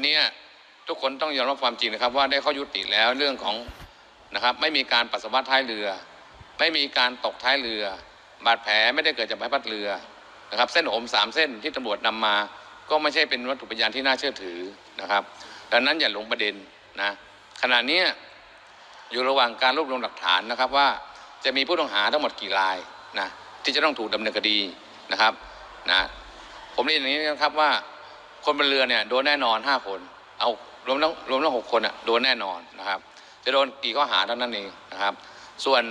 วันนี้ทุกคนต้องยอมรับความจริงนะครับ ว่าได้ข้อยุติแล้วเรื่องของนะครับไม่มีการปัสสาวะท้ายเรือ ไม่มีการตกท้ายเรือ บาดแผลไม่ได้เกิดจากใบพัดเรือนะครับ เส้นผมสามเส้นที่ตำรวจนำมา ก็ไม่ใช่เป็นวัตถุพยานที่น่าเชื่อถือนะครับดังนั้นอย่าหลงประเด็นนะขณะนี้อยู่ระหว่างการรวบรวมหลักฐานนะครับว่าจะมีผู้ต้องหาทั้งหมดกี่รายนะที่จะต้องถูกดำเนินคดีนะครับนะผมเรียนอย่างนี้นะครับว่า คนบนเรือเนี่ยโดนแน่นอนห้าคน เอารวมทั้งรวมทั้งหกคนอะโดนแน่นอนนะครับ จะโดนกี่ข้อหาเท่านั้นเองนะครับ ส่วน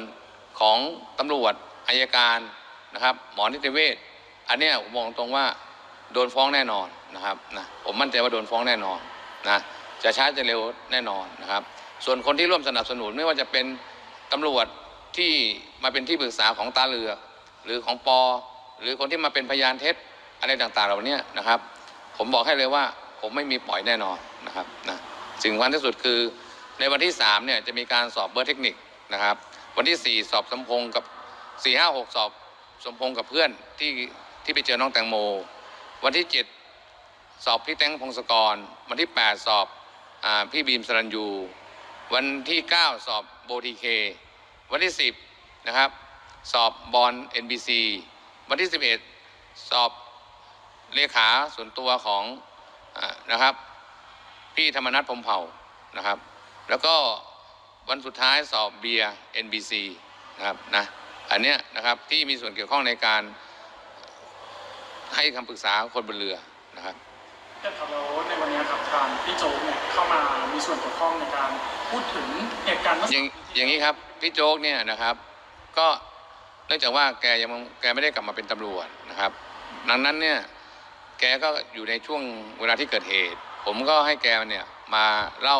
ของตำรวจอายการนะครับ หมอนิติเวชอันเนี้ยผมมองตรงว่าโดนฟ้องแน่นอนนะครับนะผมมั่นใจว่าโดนฟ้องแน่นอนนะจะช้าจะเร็วแน่นอนนะครับ ส่วนคนที่ร่วมสนับสนุนไม่ว่าจะเป็นตำรวจที่มาเป็นที่ปรึกษาของตาเรือ หรือของปอ หรือคนที่มาเป็นพยานเท็จอะไรต่างๆ เหล่านี้นะครับ ผมบอกให้เลยว่า ผมไม่มีปล่อยแน่นอนนะครับนะสิ่งสำคัญที่สุดคือในวันที่3เนี่ยจะมีการสอบเบอร์เทคนิคนะครับ วันที่ 4 สอบสมพงษ์กับ 4 5 6 สอบสมพงษ์กับเพื่อนที่ที่ไปเจอน้องแตงโม วันที่ 7 สอบพี่แตงพงศกร วันที่ 8 สอบอาพี่บีมสรัญยู วันที่ 9 สอบโบทีเค วันที่ 10 นะครับ สอบบอล NBC วันที่ 11 สอบ เลขาส่วนตัวของอานะครับ พี่ธรรมนัฐพรหมเผ่านะครับ แล้วก็วันสุดท้ายสอบเบียร์ NBC นะครับนะอันเนี้ยนะครับที่มีส่วนเกี่ยวข้องในการให้คำปรึกษาคนบนเรือนะครับแต่ครับแล้วในวันนี้ครับทางพี่โจ๊กเนี่ยเข้ามามีส่วนเกี่ยวข้องในการพูดถึงเหตุการณ์เมื่ออย่างอย่างนี้ครับพี่โจ๊กเนี่ยนะครับ ก็เนื่องจากว่าแกยังแกไม่ได้กลับมาเป็นตำรวจนะครับ ดังนั้นเนี่ย แกก็อยู่ในช่วงเวลาที่เกิดเหตุ ผมก็ให้แกเนี่ยมาเล่า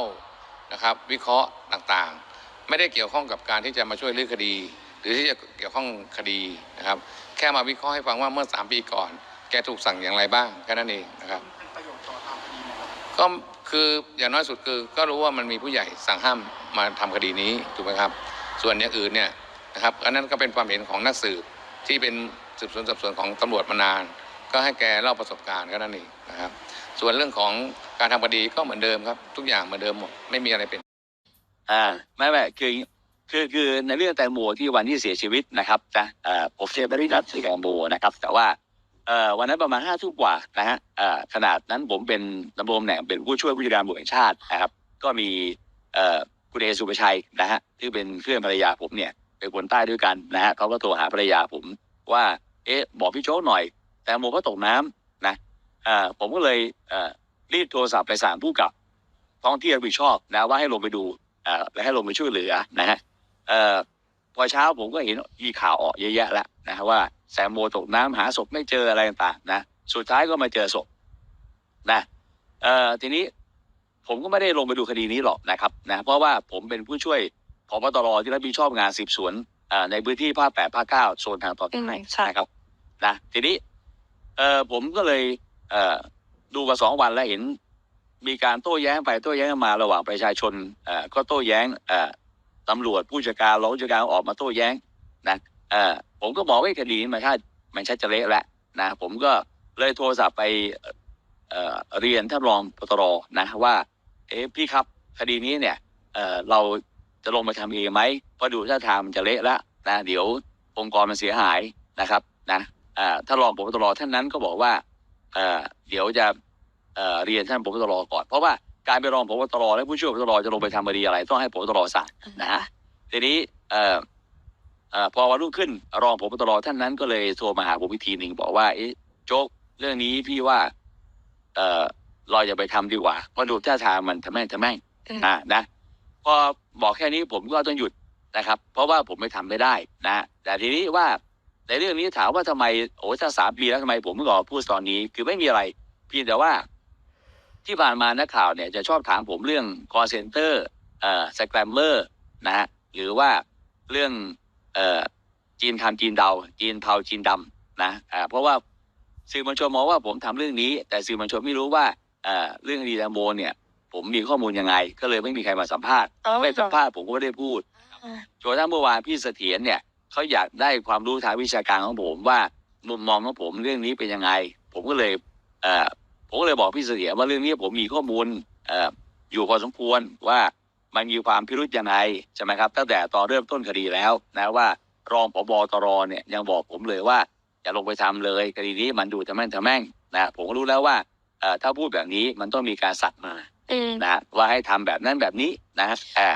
นะครับวิเคราะห์ต่างๆ ไม่ได้เกี่ยวข้องกับการที่จะมาช่วยเรื่องคดี หรือที่จะเกี่ยวข้องคดีนะครับ แค่มาวิเคราะห์ให้ฟังว่าเมื่อสามปีก่อน แกถูกสั่งอย่างไรบ้างแค่นั้นเองนะครับเป็นประโยชน์ต่อทางคดีไหมครับก็คืออย่างน้อยสุดคือก็รู้ว่ามันมีผู้ใหญ่สั่งห้ามมาทำคดีนี้ถูกไหมครับ ส่วนอย่างอื่นเนี่ยนะครับอันนั้นก็เป็นความเห็นของนักสืบที่เป็นสืบสวนสอบสวนของตำรวจมานาน ก็ให้แกเล่าประสบการณ์ก็นั่นเองนะครับ ส่วนเรื่องของการทำคดีก็เหมือนเดิมครับ ทุกอย่างเหมือนเดิมหมดไม่มีอะไรเป็นอ่าไม่ไม่คือคือคือในเรื่องแตงโมที่วันที่เสียชีวิตนะครับนะเอ่อผมเสียไม่ได้นัดที่แตงโมนะครับ แต่ว่าเอ่อวันนั้นประมาณห้าทุ่มกว่านะฮะเอ่อขนาดนั้นผมเป็นดำรงตำแหน่งเป็นผู้ช่วยผู้จัดการบุแห่งชาตินะครับ ก็มีเอ่อคุณเอสุภชัยนะฮะที่เป็นเพื่อนภรรยาผมเนี่ยเป็นคนใต้ด้วยกันนะฮะเขาก็โทรหาภรรยาผมว่า เอ๊ะบอกพี่โจ๊กหน่อย แตงโมก็ตกน้ำนะเอ่อผมก็เลยเอ่อรีบโทรศัพท์ไปสั่งผู้กับท้องที่รับผิดชอบนะว่าให้ลงไปดูเอ่อและให้ลงไปช่วยเหลือนะฮะเอ่อพอเช้าผมก็เห็นมีข่าวออกเยอะแยะแล้วนะฮะว่าแซมโมตกน้ำหาศพไม่เจออะไรต่างๆนะสุดท้ายก็มาเจอศพนะเอ่อทีนี้ผมก็ไม่ได้ลงไปดูคดีนี้หรอกนะครับนะเพราะว่าผมเป็นผู้ช่วยพบตรที่รับผิดชอบงานสืบสวนเอ่อในพื้นที่ภาคแปดภาคเก้าโซนทางตอนอืมใต้ใช่นะครับนะทีนี้ เอ่อผมก็เลยเอ่อดูมาสองวันแล้วเห็น มีการโต้แย้งไปโต้แย้งมาระหว่างประชาชนเอ่อก็โต้แย้งเอ่อตำรวจผู้จัดการรองผู้จัดการออกมาโต้แย้งนะเอ่อผมก็บอกว่าคดีนี้มันใช่มันใช่จะเละแล้วนะ ผมก็เลยโทรศัพท์ไปเอ่อเรียนท่านรองปตรนะว่า เอ๊ะพี่ครับคดีนี้เนี่ยเอ่อเราจะลงมาทำเองไหมเพราะดูท่าทางมันจะเละแล้วนะเดี๋ยวองค์กรมันเสียหายนะครับนะ ท่านรองปตรท่านนั้นก็บอกว่าเอ่อเดี๋ยวจะเอ่อเรียนท่านผบตรก่อน เพราะว่าการไปรองผบตรและผู้ช่วยผบตรจะลงไปทำคดีอะไร ต้องให้ผบตรสั่งนะฮะทีนี้เอ่อเอ่อพอวันรุ่งขึ้นรองผบตรท่านนั้นก็เลยโทรมาหาผมอีกทีหนึ่งบอกว่าเอ๊ะโจ๊กเรื่องนี้พี่ว่าเอ่อเราอย่าไปทำดีกว่าเพราะดูท่าทางมันทำแม่งทำแม่งอืมอ่านะพอบอกแค่นี้ผมก็ต้องหยุดนะครับ เพราะว่าผมไม่ทำไม่ได้นะ แต่ทีนี้ว่า ในเรื่องนี้ถามว่าทำไมโอ้ถ้าสามปีแล้วทำไมผมไม่ออกมาพูดตอนนี้ คือไม่มีอะไรเพียงแต่ว่า ที่ผ่านมานักข่าวเนี่ยจะชอบถามผมเรื่อง call center เอ่อสแกรมเมอร์นะฮะหรือว่าเรื่องเอ่อจีนทำจีนเดาจีนเทาจีนดำนะอ่าเพราะว่าสื่อมวลชนมองว่าผมทำเรื่องนี้ แต่สื่อมวลชนไม่รู้ว่าเอ่อเรื่องดีแตงโมเนี่ย ผมมีข้อมูลยังไง ก็เลยไม่มีใครมาสัมภาษณ์อ๋อไม่สัมภาษณ์ผมก็ไม่ได้พูดอ่าจนกระทั่งเมื่อวานพี่เสถียรเนี่ย เขาอยากได้ความรู้ทางวิชาการของผมว่ามุมมองของผมเรื่องนี้เป็นยังไง ผมก็เลยเอ่อผมก็เลยบอกพี่เสถียรว่าเรื่องนี้ผมมีข้อมูลเอ่ออยู่พอสมควรว่ามันมีความพิรุธยังไงใช่ไหมครับ ตั้งแต่ตอนเริ่มต้นคดีแล้วนะว่ารองผบตรเนี่ยยังบอกผมเลยว่าอย่าลงไปทำเลยคดีนี้มันดูทะแม่งทะแม่งนะผมก็รู้แล้วว่าเอ่อถ้าพูดแบบนี้มันต้องมีการสัตว์มาอืมนะว่าให้ทำแบบนั้นแบบนี้นะเอ่อ